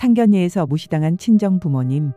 상견례에서 무시당한 친정 부모님,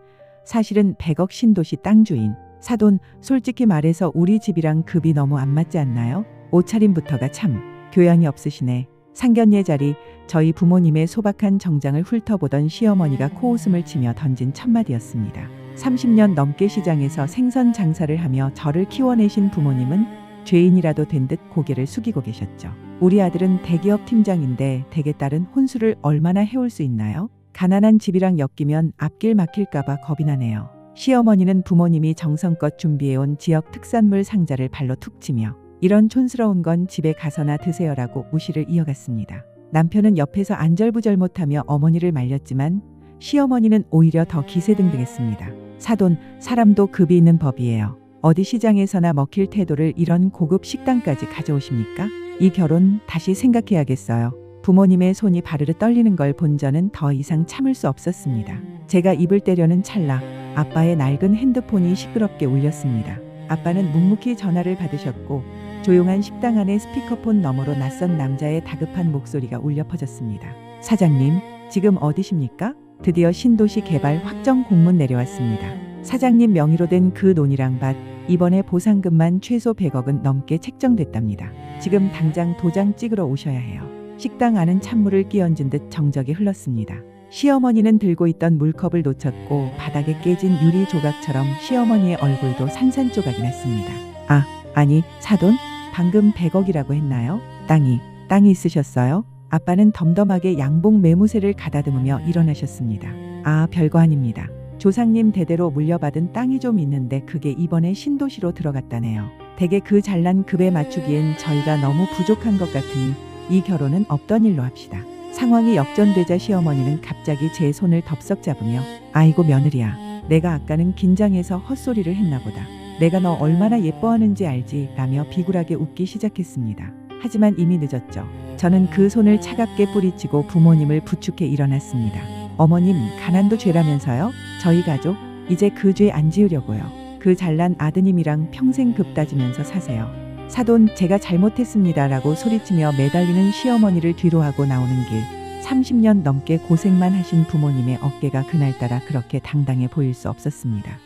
사실은 100억 신도시 땅 주인. 사돈, 솔직히 말해서 우리 집이랑 급이 너무 안 맞지 않나요? 옷차림부터가 참 교양이 없으시네. 상견례 자리 저희 부모님의 소박한 정장을 훑어보던 시어머니가 코웃음을 치며 던진 첫마디였습니다. 30년 넘게 시장에서 생선 장사를 하며 저를 키워내신 부모님은 죄인이라도 된 듯 고개를 숙이고 계셨죠. 우리 아들은 대기업 팀장인데 댁의 딸은 혼수를 얼마나 해올 수 있나요? 가난한 집이랑 엮이면 앞길 막힐까봐 겁이 나네요. 시어머니는 부모님이 정성껏 준비해온 지역 특산물 상자를 발로 툭 치며 이런 촌스러운 건 집에 가서나 드세요라고 무시를 이어갔습니다. 남편은 옆에서 안절부절 못하며 어머니를 말렸지만 시어머니는 오히려 더 기세등등했습니다. 사돈, 사람도 급이 있는 법이에요. 어디 시장에서나 먹힐 태도를 이런 고급 식당까지 가져오십니까? 이 결혼 다시 생각해야겠어요. 부모님의 손이 바르르 떨리는 걸 본 저는 더 이상 참을 수 없었습니다. 제가 입을 때려는 찰나 아빠의 낡은 핸드폰이 시끄럽게 울렸습니다. 아빠는 묵묵히 전화를 받으셨고 조용한 식당 안의 스피커폰 너머로 낯선 남자의 다급한 목소리가 울려 퍼졌습니다. 사장님, 지금 어디십니까? 드디어 신도시 개발 확정 공문 내려왔습니다. 사장님 명의로 된 그 논이랑 밭, 이번에 보상금만 최소 100억은 넘게 책정됐답니다. 지금 당장 도장 찍으러 오셔야 해요. 식당 안은 찬물을 끼얹은 듯 정적이 흘렀습니다. 시어머니는 들고 있던 물컵을 놓쳤고 바닥에 깨진 유리 조각처럼 시어머니의 얼굴도 산산조각이 났습니다. 아, 아니, 사돈? 방금 100억이라고 했나요? 땅이, 땅이 있으셨어요? 아빠는 덤덤하게 양복 매무새를 가다듬으며 일어나셨습니다. 아, 별거 아닙니다. 조상님 대대로 물려받은 땅이 좀 있는데 그게 이번에 신도시로 들어갔다네요. 대개 그 잘난 급에 맞추기엔 저희가 너무 부족한 것 같으니 이 결혼은 없던 일로 합시다. 상황이 역전되자 시어머니는 갑자기 제 손을 덥석 잡으며 아이고 며느리야 내가 아까는 긴장해서 헛소리를 했나 보다. 내가 너 얼마나 예뻐하는지 알지 라며 비굴하게 웃기 시작했습니다. 하지만 이미 늦었죠. 저는 그 손을 차갑게 뿌리치고 부모님을 부축해 일어났습니다. 어머님 가난도 죄라면서요? 저희 가족 이제 그 죄 안 지으려고요. 그 잘난 아드님이랑 평생 급 따지면서 사세요. 사돈 제가 잘못했습니다라고 소리치며 매달리는 시어머니를 뒤로하고 나오는 길 30년 넘게 고생만 하신 부모님의 어깨가 그날따라 그렇게 당당해 보일 수 없었습니다.